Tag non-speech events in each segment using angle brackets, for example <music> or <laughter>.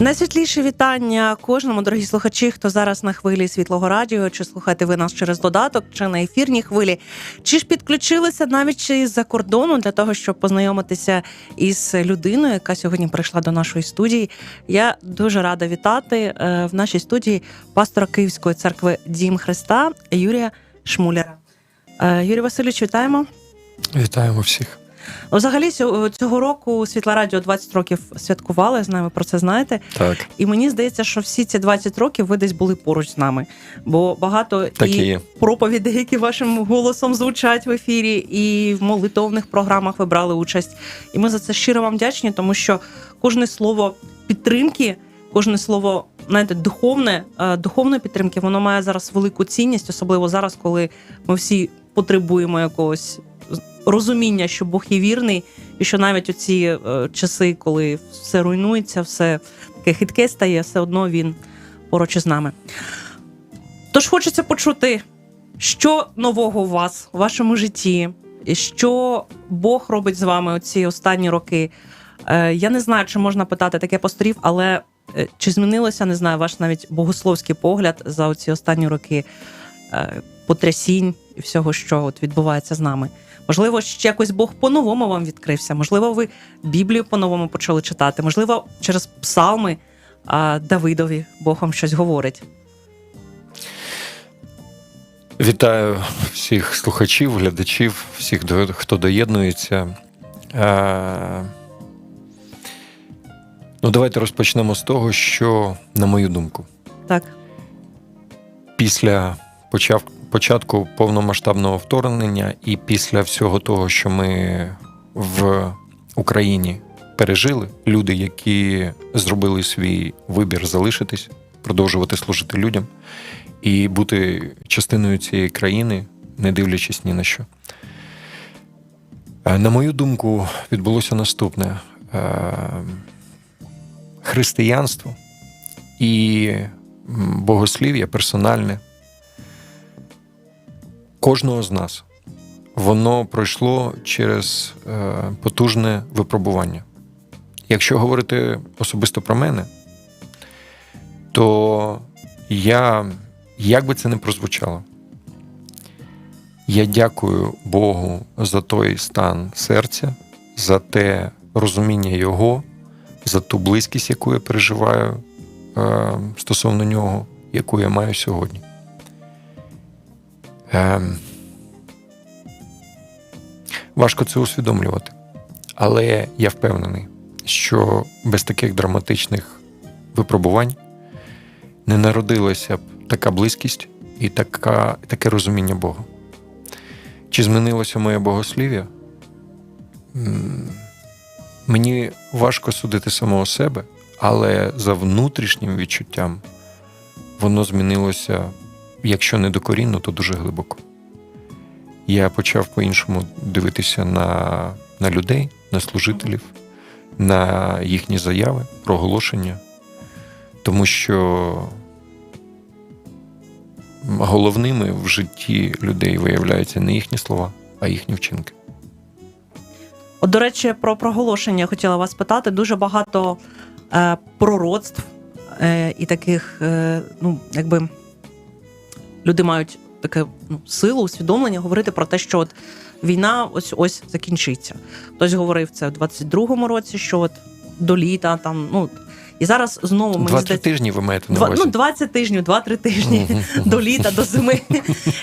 Найсвітліше вітання кожному, дорогі слухачі, хто зараз на хвилі світлого радіо, чи слухаєте ви нас через додаток, чи на ефірній хвилі, чи ж підключилися навіть з-за кордону для того, щоб познайомитися із людиною, яка сьогодні прийшла до нашої студії. Я дуже рада вітати е, в нашій студії пастора Київської церкви Дім Христа Юрія Шмуляра. Е, Юрій Васильович, вітаємо. Вітаємо всіх. Взагалі, цього року Світла Радіо 20 років святкували. Знаю, ви про це знаєте. Так, І мені здається, що всі ці 20 років ви десь були поруч з нами. Бо багато так і і є. проповідей, які вашим голосом звучать в ефірі, і в молитовних програмах ви брали участь. І ми за це щиро вам вдячні, тому що кожне слово підтримки, кожне слово. Знаєте, духовне, е, духовної підтримки, воно має зараз велику цінність, особливо зараз, коли ми всі потребуємо якогось розуміння, що Бог є вірний, і що навіть оці е, часи, коли все руйнується, все таке хитке стає, все одно він поруч із нами. Тож хочеться почути, що нового у вас у вашому житті, що Бог робить з вами оці останні роки. Е, Я не знаю, чи можна питати таке посторів, але е, чи змінилося, не знаю, ваш навіть богословський погляд за оці останні роки потрясінь і всього, що от відбувається з нами. Можливо, ще якось Бог по-новому вам відкрився. Можливо, ви Біблію по-новому почали читати. Можливо, через псалми а, Давидові Бог вам щось говорить. Вітаю всіх слухачів, глядачів, всіх, хто доєднується. Ну, давайте розпочнемо з того, що, на мою думку, Так, після почав, початку повномасштабного вторгнення і після всього того, що ми в Україні пережили, люди, які зробили свій вибір залишитись, продовжувати служити людям і бути частиною цієї країни, не дивлячись ні на що. Е, На мою думку, відбулося наступне: Е, християнство і богослів'я персональне кожного з нас. Воно пройшло через е, потужне випробування. Якщо говорити особисто про мене, то я, як би це не прозвучало, я дякую Богу за той стан серця, за те розуміння Його, за ту близькість, яку я переживаю е, стосовно нього, яку я маю сьогодні. Ем, важко це усвідомлювати. Але я впевнений, що без таких драматичних випробувань не народилася б така близькість і така, таке розуміння Бога. Чи змінилося моє богослів'я? Мені важко судити самого себе, але за внутрішнім відчуттям воно змінилося, якщо не докорінно, то дуже глибоко. Я почав по-іншому дивитися на, на людей, на служителів, на їхні заяви, проголошення, тому що головними в житті людей виявляються не їхні слова, а їхні вчинки. От, до речі, про проголошення хотіла вас питати. Дуже багато е, пророцтв е, і таких, е, ну, якби люди мають таке ну, силу, усвідомлення говорити про те, що от війна ось ось закінчиться. Хтось говорив це в 22-му році, що от до літа там, ну. І зараз знову мені Два-три здається, тижні ви маєте на увазі. ну, 20 тижнів, 2-3 тижні <laughs> до літа, до зими.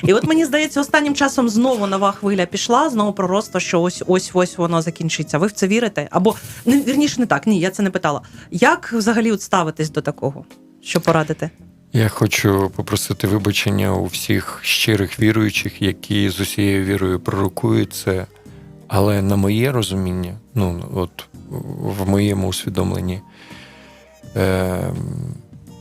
І от мені здається, останнім часом знову нова хвиля пішла, знову пророцтво, що ось ось ось воно закінчиться. Ви в це вірите? Або не вірніше, не так. Ні, я це не питала. Як взагалі от ставитись до такого? Що порадити? Я хочу попросити вибачення у всіх щирих віруючих, які з усією вірою пророкують це. Але на моє розуміння, ну от в моєму усвідомленні, е,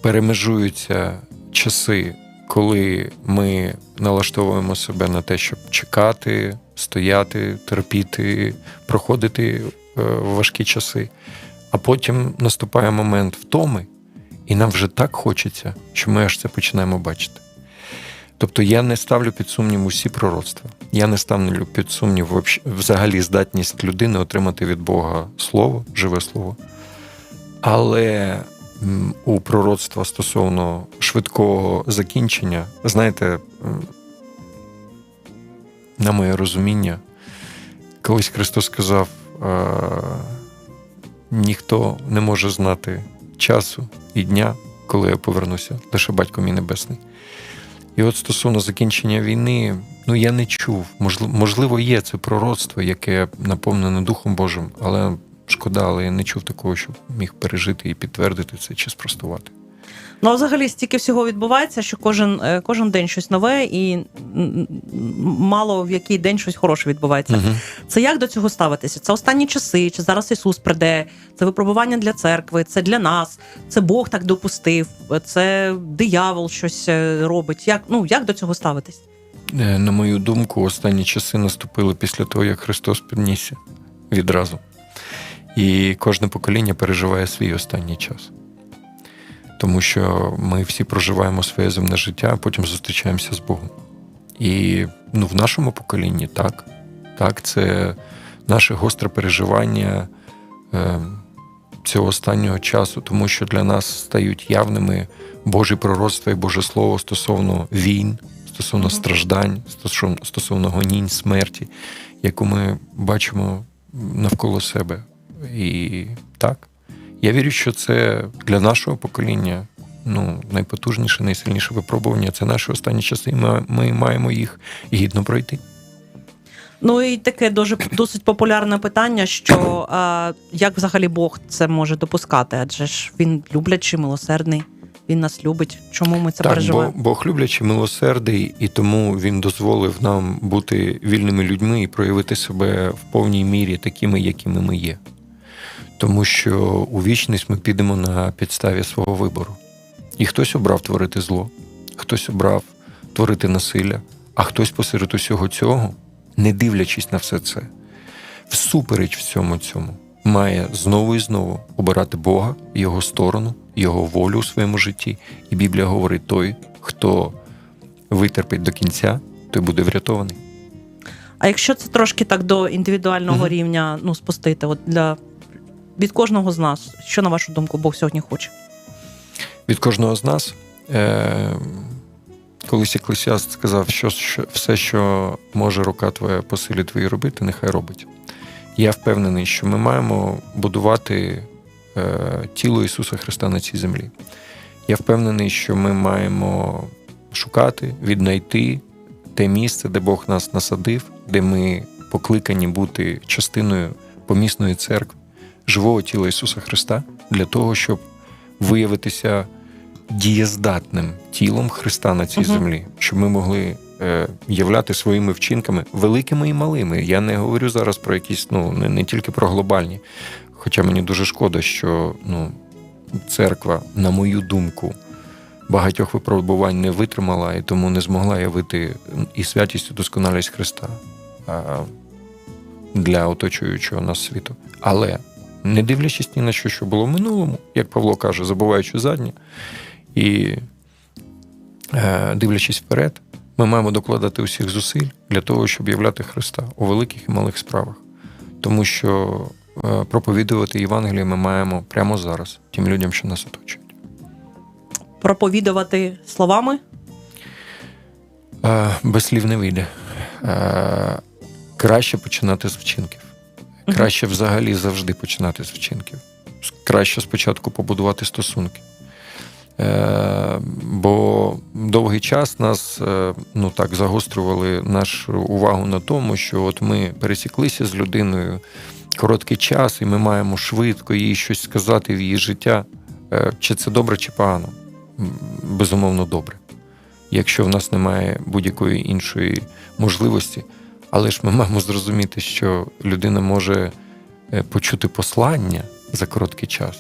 перемежуються часи, коли ми налаштовуємо себе на те, щоб чекати, стояти, терпіти, проходити е, важкі часи. А потім наступає момент втоми, і нам вже так хочеться, що ми аж це починаємо бачити. Тобто я не ставлю під сумнів усі пророцтва. Я не ставлю під сумнів взагалі здатність людини отримати від Бога слово, живе слово. Але у пророцтва стосовно швидкого закінчення, знаєте, на моє розуміння, колись Христос сказав: ніхто не може знати часу і дня, коли я повернуся, лише батько мій небесний. І от стосовно закінчення війни, ну я не чув. Можливо, є це пророцтво, яке наповнене Духом Божим, але шкода, але я не чув такого, щоб міг пережити і підтвердити це чи спростувати. Ну, а взагалі стільки всього відбувається, що кожен, е, кожен день щось нове, і мало в який день щось хороше відбувається. Угу. Це як до цього ставитися? Це останні часи, чи зараз Ісус прийде, це випробування для церкви, це для нас, це Бог так допустив, це диявол щось е, робить. Як, ну, як до цього ставитись? Е, На мою думку, останні часи наступили після того, як Христос піднісся відразу. І кожне покоління переживає свій останній час. Тому що ми всі проживаємо своє земне життя, а потім зустрічаємося з Богом. І ну, в нашому поколінні так. Так, це наше гостре переживання е, цього останнього часу, тому що для нас стають явними Божі пророцтва і Боже Слово стосовно війн, стосовно страждань, стосовно, стосовно гонінь, смерті, яку ми бачимо навколо себе. І так, я вірю, що це для нашого покоління ну, найпотужніше, найсильніше випробування. Це наші останні часи, і ми, ми маємо їх гідно пройти. Ну і таке дуже досить популярне питання: що а, як взагалі Бог це може допускати? Адже ж він люблячий, милосердний, він нас любить. Чому ми це так, бо, переживаємо? Бог люблячий, милосердий, і тому він дозволив нам бути вільними людьми і проявити себе в повній мірі такими, якими ми є. Тому що у вічність ми підемо на підставі свого вибору. І хтось обрав творити зло, хтось обрав творити насилля, а хтось посеред усього цього, не дивлячись на все це, всупереч всьому цьому, має знову і знову обирати Бога, Його сторону, Його волю у своєму житті. І Біблія говорить: той, хто витерпить до кінця, той буде врятований. А якщо це трошки так до індивідуального Мгм. рівня ну, спустити, от для від кожного з нас, що на вашу думку Бог сьогодні хоче? Від кожного з нас. Е- Колись еклесіаст сказав, що, все, що може рука твоя по силі твоїй робити, нехай робить. Я впевнений, що ми маємо будувати е, тіло Ісуса Христа на цій землі. Я впевнений, що ми маємо шукати, віднайти те місце, де Бог нас насадив, де ми покликані бути частиною помісної церкви, живого тіла Ісуса Христа, для того, щоб виявитися дієздатним тілом Христа на цій Мгм. землі, щоб ми могли е, являти своїми вчинками великими і малими. Я не говорю зараз про якісь, ну не, не тільки про глобальні. Хоча мені дуже шкода, що ну, церква, на мою думку, багатьох випробувань не витримала і тому не змогла явити і святість, і досконалість Христа для оточуючого нас світу. Але не дивлячись ні на що, що було в минулому, як Павло каже, забуваючи заднє, і е, дивлячись вперед, ми маємо докладати усіх зусиль для того, щоб являти Христа у великих і малих справах. Тому що е, проповідувати Євангеліє ми маємо прямо зараз тим людям, що нас оточують. Проповідувати словами? Е, без слів не вийде. Краще починати з вчинків. Краще взагалі завжди починати з вчинків. Краще спочатку побудувати стосунки. Е, бо довгий час нас е, ну так загострювали нашу увагу на тому, що от ми пересіклися з людиною короткий час, і ми маємо швидко їй щось сказати в її життя. Е, чи це добре, чи погано? Безумовно, добре. Якщо в нас немає будь-якої іншої можливості, але ж ми маємо зрозуміти, що людина може е, почути послання за короткий час,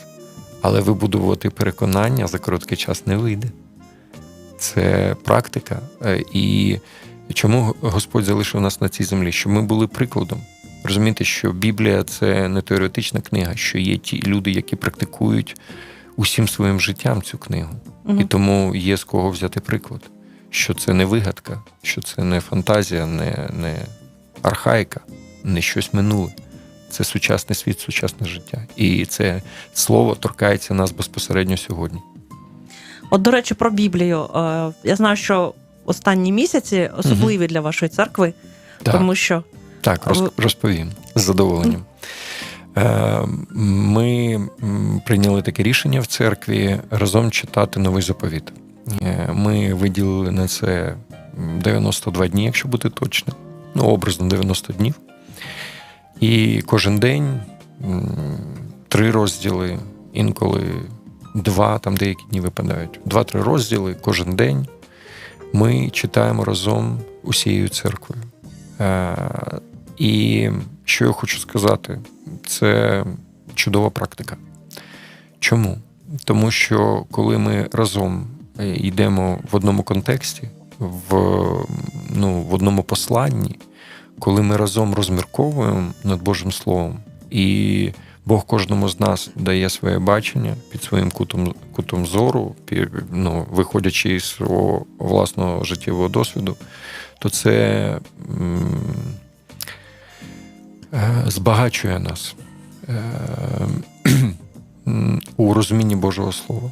але вибудувати переконання за короткий час не вийде. Це практика. Е, І чому Господь залишив нас на цій землі? Щоб ми були прикладом. Розумієте, що Біблія це не теоретична книга, що є ті люди, які практикують усім своїм життям цю книгу. Мгм. І тому є з кого взяти приклад, що це не вигадка, що це не фантазія, не, не архаїка, не щось минуле. це сучасний світ, сучасне життя. І це слово торкається нас безпосередньо сьогодні. От, до речі, про Біблію. Е, Я знаю, що останні місяці особливі для вашої церкви, Так. тому що Так, розповім з задоволенням. Е, Ми прийняли таке рішення в церкві разом читати новий заповіт. Е, Ми виділили на це м, 92 дні, якщо бути точним. Ну, образно 90 днів. І кожен день три розділи, інколи два, там деякі дні випадають. Два-три розділи кожен день ми читаємо разом усією церквою. Е, І що я хочу сказати, це чудова практика. Чому? Тому що коли ми разом е, йдемо в одному контексті, в, ну, в одному посланні, коли ми разом розмірковуємо над Божим Словом, і Бог кожному з нас дає своє бачення під своїм кутом, кутом зору, ну, виходячи із свого власного життєвого досвіду, то це м, е, збагачує нас е, <clears throat> у розумінні Божого Слова.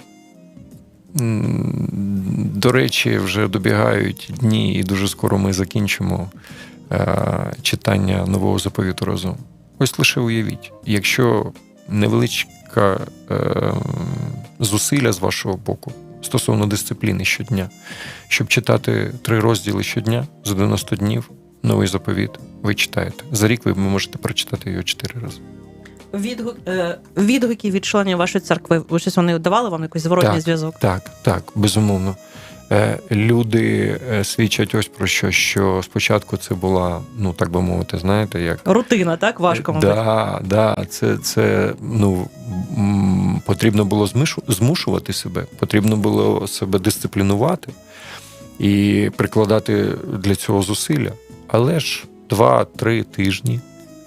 До речі, вже добігають дні, і дуже скоро ми закінчимо е, читання нового заповіту разом. Ось лише уявіть, якщо невеличка е, зусилля з вашого боку стосовно дисципліни щодня, щоб читати три розділи щодня за 90 днів, новий заповіт, ви читаєте. За рік ви можете прочитати його чотири рази. відгук, е, відгуки від членів вашої церкви, ви щось вони давали вам якийсь зворотній Так. зв'язок? Так, так, безумовно. Е, Люди е, свідчать ось про що, що спочатку це була, ну так би мовити, знаєте, як Рутина, так? Важко, мабуть. Да, да, це, це ну, потрібно було змушувати себе, потрібно було себе дисциплінувати і прикладати для цього зусилля. Але ж два-три тижні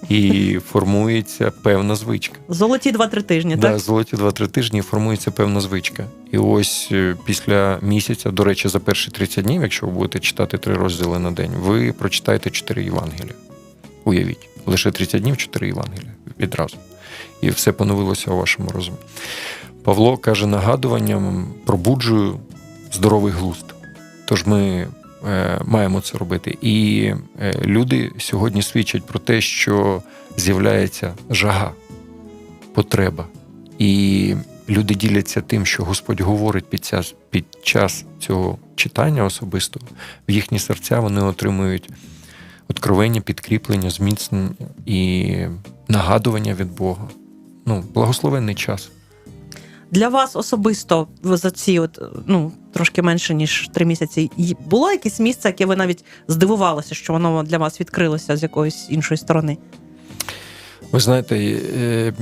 і формується певна звичка. Золоті 2-3 тижні, Да, так? золоті два-три тижні формується певна звичка. І ось е, після місяця, до речі, за перші 30 днів, якщо ви будете читати три розділи на день, ви прочитаєте чотири Євангелія. Уявіть, лише 30 днів, чотири Євангелія відразу. І все поновилося у вашому розумі. Павло каже нагадуванням: пробуджую здоровий глузд. Тож ми маємо це робити. І е, люди сьогодні свідчать про те, що з'являється жага, потреба. І люди діляться тим, що Господь говорить під час, під час цього читання особистого, в їхні серця вони отримують откровення, підкріплення, зміцнення і нагадування від Бога. Ну, благословенний час. Для вас особисто за ці от ну трошки менше ніж три місяці. Було якесь місце, яке ви навіть здивувалися, що воно для вас відкрилося з якоїсь іншої сторони? Ви знаєте, е,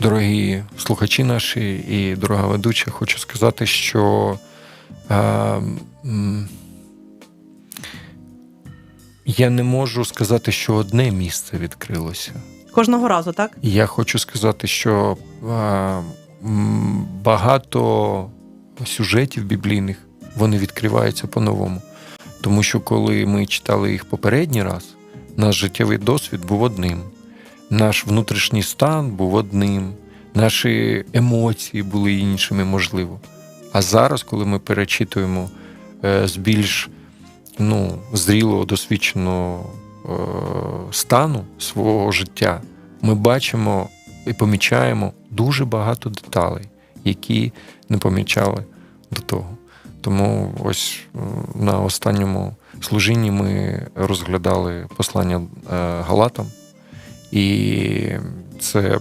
дорогі слухачі наші і дорога ведуча, хочу сказати, що е, я не можу сказати, що одне місце відкрилося. Кожного разу, так? Я хочу сказати, що е, багато сюжетів біблійних вони відкриваються по-новому. Тому що коли ми читали їх попередній раз, наш життєвий досвід був одним, наш внутрішній стан був одним, наші емоції були іншими, можливо. А зараз, коли ми перечитуємо е, з більш ну, зрілого, досвідченого е, стану свого життя, ми бачимо і помічаємо дуже багато деталей, які не помічали до того. Тому ось е, на останньому служінні ми розглядали послання е, Галатам, і це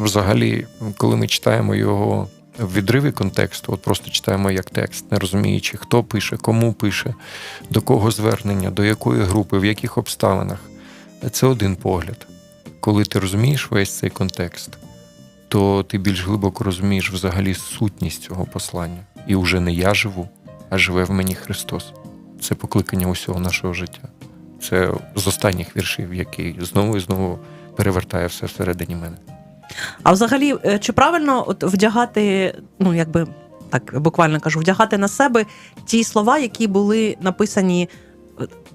взагалі, коли ми читаємо його в відриві контексту, от просто читаємо як текст, не розуміючи, хто пише, кому пише, до кого звернення, до якої групи, в яких обставинах. Це один погляд. Коли ти розумієш весь цей контекст, то ти більш глибоко розумієш взагалі сутність цього послання. І вже не я живу, а живе в мені Христос. Це покликання усього нашого життя. Це з останніх віршів, який знову і знову перевертає все всередині мене. А взагалі, е, чи правильно от вдягати, ну якби так буквально кажу, вдягати на себе ті слова, які були написані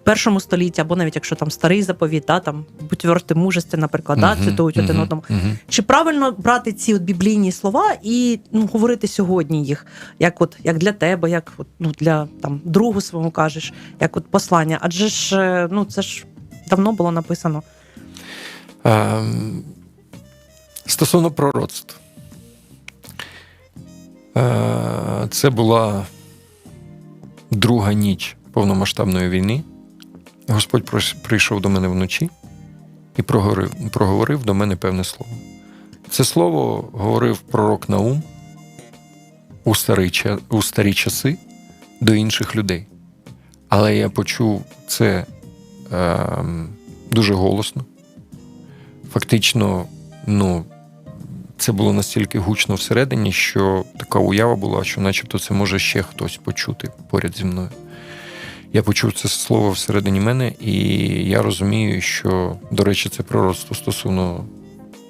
першому столітті, або навіть якщо там старий заповіт, да, там будь мужестві, наприклад, да, Мгм, цитують один мгм, одному. мгм. Чи правильно брати ці от біблійні слова і ну, говорити сьогодні їх, як от як для тебе, як от, ну, для там другу своєму кажеш, як от послання? Адже ж е, ну це ж давно було написано. Ем, Стосовно пророцтв. Е, Це була друга ніч повномасштабної війни. Господь прийшов до мене вночі і проговорив, проговорив до мене певне слово. Це слово говорив пророк Наум у старі, у старі часи до інших людей. Але я почув це ем, дуже голосно фактично, ну, це було настільки гучно всередині, що така уява була, що начебто це може ще хтось почути поряд зі мною. Я почув це слово всередині мене, і я розумію, що, до речі, це пророцтво стосовно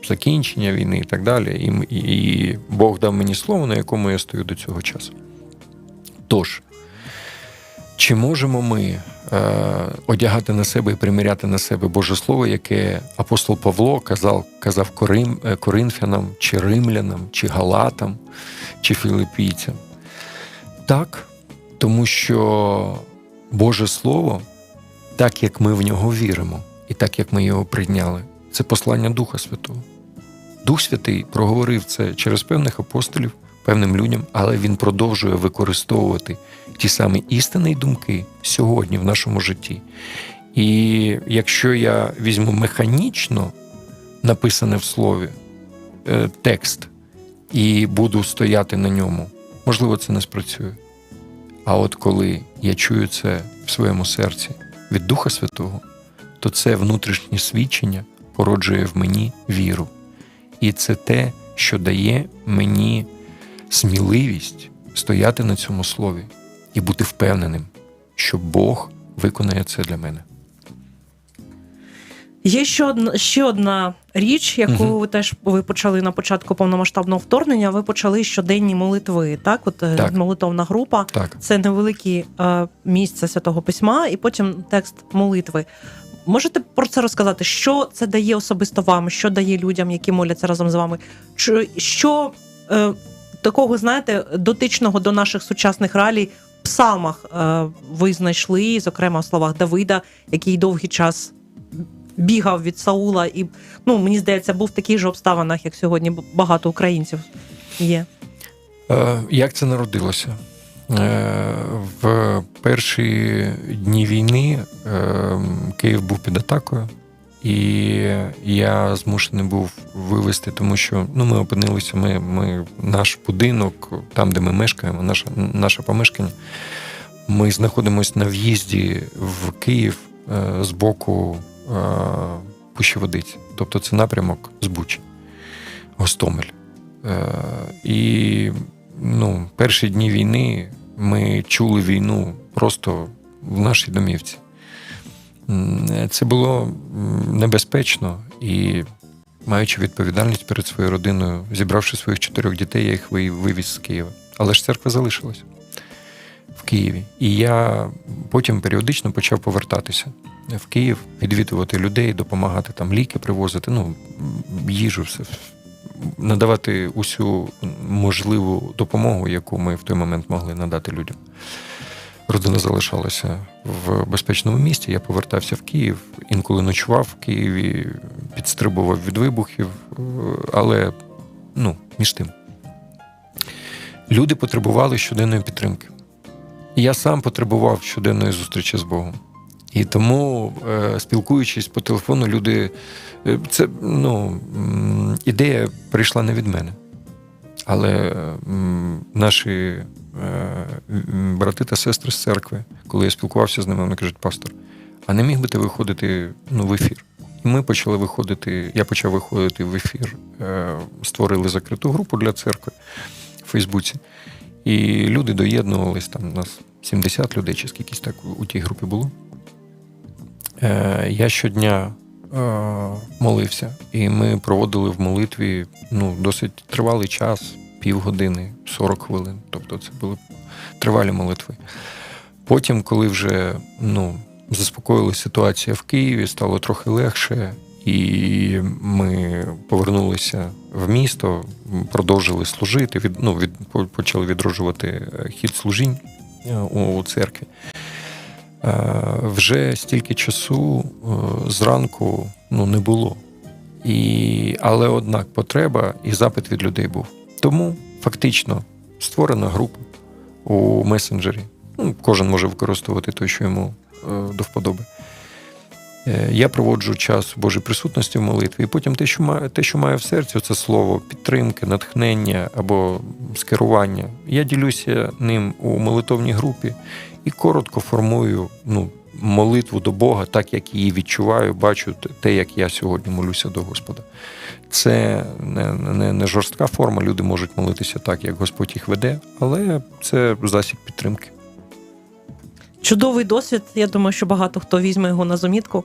закінчення війни і так далі. І, і Бог дав мені слово, на якому я стою до цього часу. Тож, чи можемо ми е, одягати на себе і приміряти на себе Боже Слово, яке апостол Павло казав, казав Корим, е, Коринфянам, чи римлянам, чи галатам, чи філіппійцям? Так, тому що Боже Слово, так як ми в нього віримо, і так як ми його прийняли, це послання Духа Святого. Дух Святий проговорив це через певних апостолів, певним людям, але він продовжує використовувати ті самі істини й думки сьогодні в нашому житті. І якщо я візьму механічно написане в слові е, текст і буду стояти на ньому, можливо, це не спрацює. А от коли я чую це в своєму серці від Духа Святого, то це внутрішнє свідчення породжує в мені віру. І це те, що дає мені сміливість стояти на цьому слові і бути впевненим, що Бог виконає це для мене. Є ще одна ще одна річ, яку Мгм. ви теж ви почали на початку повномасштабного вторгнення. Ви почали щоденні молитви. Так, от е, Так. молитовна група. Так. Це невеликі е, місця святого письма, і потім текст молитви. Можете про це розказати, що це дає особисто вам, що дає людям, які моляться разом з вами? Що е, такого, знаєте, дотичного до наших сучасних реалій в псалмах е, ви знайшли, зокрема в словах Давида, який довгий час бігав від Саула, і ну мені здається, був в таких же обставинах, як сьогодні багато українців є. Е, Як це народилося? Е, В перші дні війни е, Київ був під атакою, і я змушений був вивезти, тому що ну, ми опинилися, ми, ми, наш будинок, там, де ми мешкаємо, наше, наше помешкання, ми знаходимося на в'їзді в Київ з боку е, Пущі Водиці. Тобто це напрямок з Бучі, Гостомель. Е, І ну, перші дні війни ми чули війну просто в нашій домівці. Це було небезпечно і, маючи відповідальність перед своєю родиною, зібравши своїх чотирьох дітей, я їх вивіз з Києва. Але ж церква залишилась в Києві. І я потім періодично почав повертатися в Київ, відвідувати людей, допомагати там ліки привозити, ну, їжу, все, надавати усю можливу допомогу, яку ми в той момент могли надати людям. Родина залишалася в безпечному місті. Я повертався в Київ, інколи ночував в Києві, підстрибував від вибухів, але ну, між тим. Люди потребували щоденної підтримки. Я сам потребував щоденної зустрічі з Богом. І тому, е, спілкуючись по телефону, люди. е, Це ну, ідея прийшла не від мене. Але наші е, брати та сестри з церкви, коли я спілкувався з ними, вони кажуть, пастор, а не міг би ти виходити ну, в ефір? І ми почали виходити, я почав виходити в ефір, створили закриту групу для церкви в Фейсбуці. І люди доєднувались, там нас 70 людей, чи скількись так у тій групі було. Е, Я щодня е, молився, і ми проводили в молитві ну, досить тривалий час, півгодини, 40 хвилин. Тобто це були тривалі молитви. Потім, коли вже ну, заспокоїлася ситуація в Києві, стало трохи легше, і ми повернулися в місто, продовжили служити. Від, ну, від, почали відроджувати е, хід служінь у церкві. Е, Вже стільки часу е, зранку ну, не було. І, але однак потреба і запит від людей був. Тому фактично створена група у месенджері. Ну, кожен може використовувати те, що йому е, до вподоби. Е, Я проводжу час у Божій присутності в молитві, і потім те, що має, те, що має в серці, це слово підтримки, натхнення або скерування. Я ділюся ним у молитовній групі і коротко формую ну, молитву до Бога, так як її відчуваю, бачу те, як я сьогодні молюся до Господа. Це не, не, не жорстка форма, люди можуть молитися так, як Господь їх веде, але це засіб підтримки. Чудовий досвід. Я думаю, що багато хто візьме його на замітку.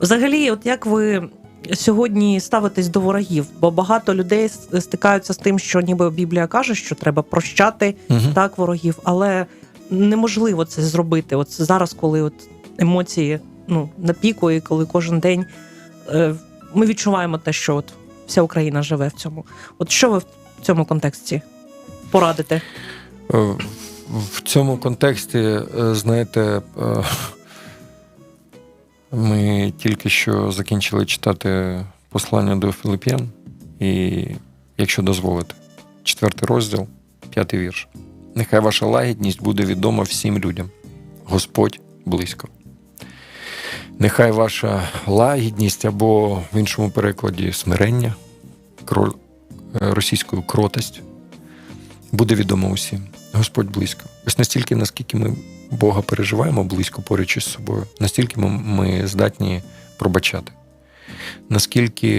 Взагалі, от як ви сьогодні ставитесь до ворогів? Бо багато людей стикаються з тим, що ніби Біблія каже, що треба прощати Угу. так ворогів, але неможливо це зробити. От зараз, коли от емоції ну, на піку, і коли кожен день е, ми відчуваємо те, що от вся Україна живе в цьому. От що ви в цьому контексті порадите? В цьому контексті, е, знаєте, е, ми тільки що закінчили читати послання до Філіп'ян, і, якщо дозволите, четвертий розділ, п'ятий вірш. Нехай ваша лагідність буде відома всім людям. Господь близько. Нехай ваша лагідність або в іншому перекладі смирення, е, російською кротость, буде відомо усім. Господь близько. Ось настільки, наскільки ми Бога переживаємо близько поруч із собою, настільки ми, здатні пробачати. Наскільки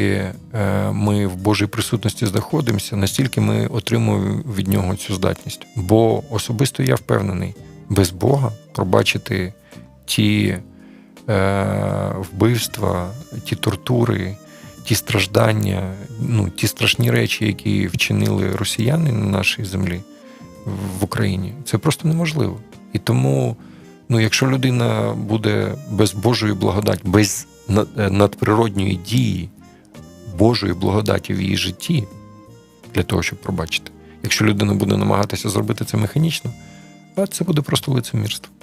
е, ми в Божій присутності знаходимося, настільки ми отримуємо від нього цю здатність. Бо особисто я впевнений, без Бога пробачити ті е, вбивства, ті тортури, ті страждання, ну, ті страшні речі, які вчинили росіяни на нашій землі в Україні, це просто неможливо. І тому, ну, якщо людина буде без Божої благодаті, без е, надприродньої дії Божої благодаті в її житті для того, щоб пробачити, якщо людина буде намагатися зробити це механічно, це буде просто лицемірство.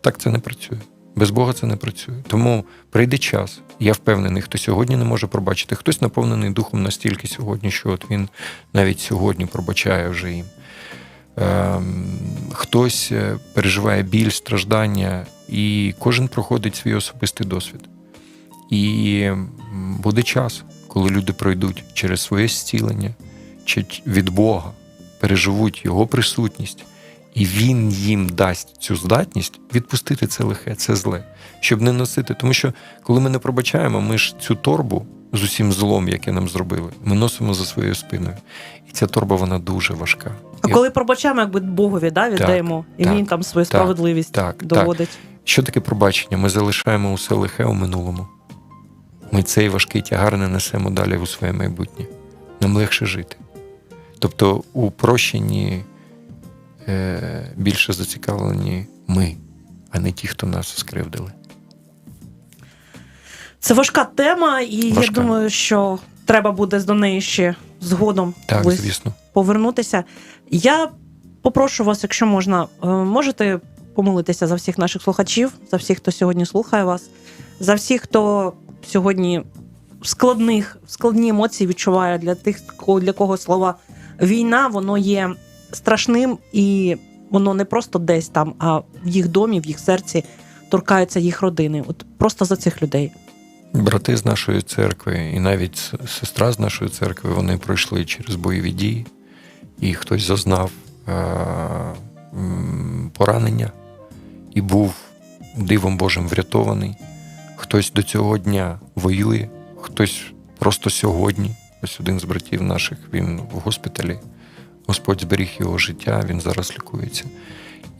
Так це не працює. Без Бога це не працює. Тому прийде час. Я впевнений, хто сьогодні не може пробачити, хтось наповнений духом настільки сьогодні, що от він навіть сьогодні пробачає вже їм. Ем, Хтось е, переживає біль, страждання, і кожен проходить свій особистий досвід. І буде час, коли люди пройдуть через своє зцілення, чи від Бога, переживуть Його присутність, і Він їм дасть цю здатність відпустити це лихе, це зле, щоб не носити. Тому що коли ми не пробачаємо, ми ж цю торбу з усім злом, яке нам зробили, ми носимо за своєю спиною. І ця торба вона дуже важка. А І коли пробачаємо, якби Богові да, віддаємо, і так, він там свою так, справедливість так, доводить. Що таке пробачення? Ми залишаємо усе лихе у минулому. Ми цей важкий тягар не несемо далі у своє майбутнє. Нам легше жити. Тобто у прощенні більше зацікавлені ми, а не ті, хто нас скривдили. Це важка тема, і я думаю, що треба буде до неї ще згодом Так, звісно. повернутися. Я попрошу вас, якщо можна, е, можете помолитися за всіх наших слухачів, за всіх, хто сьогодні слухає вас, за всіх, хто сьогодні складних, складні емоції відчуває для тих, для кого слова війна, воно є страшним і воно не просто десь там, а в їх домі, в їх серці торкається їх родини. От просто за цих людей. Брати з нашої церкви і навіть сестра з нашої церкви вони пройшли через бойові дії, і хтось зазнав е- поранення і був дивом Божим врятований. Хтось до цього дня воює, хтось просто сьогодні. Ось один з братів наших, він в госпіталі. Господь зберіг його життя, він зараз лікується.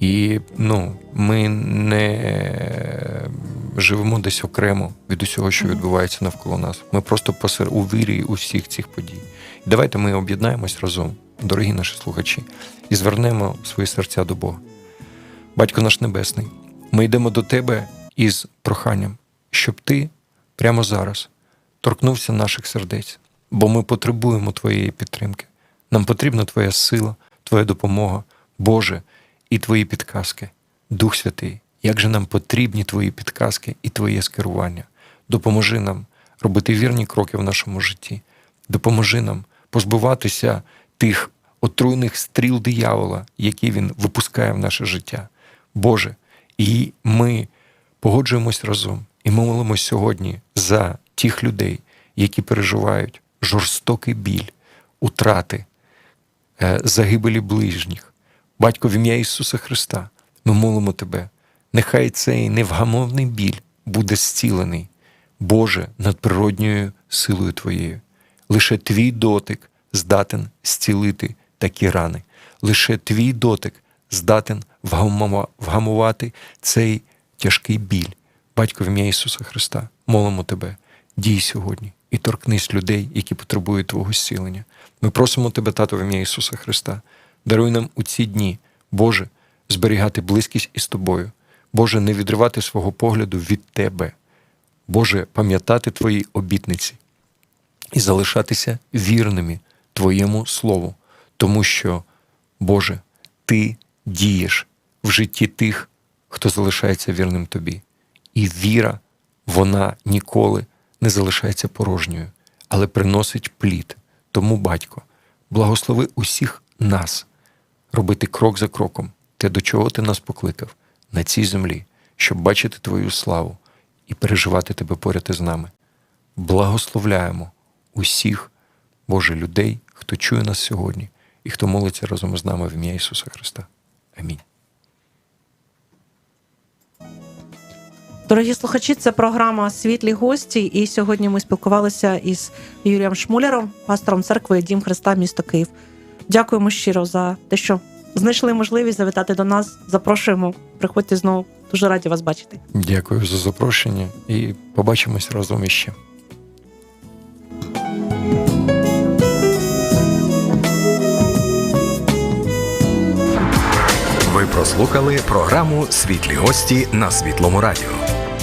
І ну, ми не живемо десь окремо від усього, що відбувається навколо нас. Ми просто посер у вірі усіх цих подій. І давайте ми об'єднаємось разом, дорогі наші слухачі, і звернемо свої серця до Бога. Батько наш Небесний, ми йдемо до Тебе із проханням, щоб ти прямо зараз торкнувся наших сердець, бо ми потребуємо Твоєї підтримки. Нам потрібна Твоя сила, Твоя допомога, Боже, і Твої підказки. Дух Святий, як же нам потрібні Твої підказки і Твоє скерування. Допоможи нам робити вірні кроки в нашому житті. Допоможи нам позбуватися тих отруйних стріл диявола, які він випускає в наше життя. Боже, і ми погоджуємось разом, і ми молимось сьогодні за тих людей, які переживають жорстокий біль, утрати, загибелі ближніх. Батько, в ім'я Ісуса Христа, ми молимо Тебе. Нехай цей невгамовний біль буде зцілений, Боже, надприродньою силою Твоєю. Лише Твій дотик здатен зцілити такі рани. Лише Твій дотик здатен вгамувати цей тяжкий біль. Батько, в ім'я Ісуса Христа, молимо Тебе, дій сьогодні і торкнись людей, які потребують Твого зцілення. Ми просимо Тебе, Тато, в ім'я Ісуса Христа, даруй нам у ці дні, Боже, зберігати близькість із Тобою, Боже, не відривати свого погляду від Тебе, Боже, пам'ятати Твої обітниці і залишатися вірними Твоєму Слову, тому що, Боже, Ти дієш в житті тих, хто залишається вірним Тобі. І віра, вона ніколи не залишається порожньою, але приносить плід. Тому, батько, благослови усіх нас робити крок за кроком, те, до чого ти нас покликав на цій землі, щоб бачити Твою славу і переживати тебе поряд із нами. Благословляємо усіх, Боже, людей, хто чує нас сьогодні і хто молиться разом із нами в ім'я Ісуса Христа. Амінь. Дорогі слухачі, це програма Світлі гості. І сьогодні ми спілкувалися із Юрієм Шмуляром, пастором церкви Дім Христа, місто Київ. Дякуємо щиро за те, що знайшли можливість завітати до нас. Запрошуємо, приходьте знову. Дуже раді вас бачити. Дякую за запрошення і побачимось разом іще. Ви прослухали програму Світлі гості на Світлому радіо.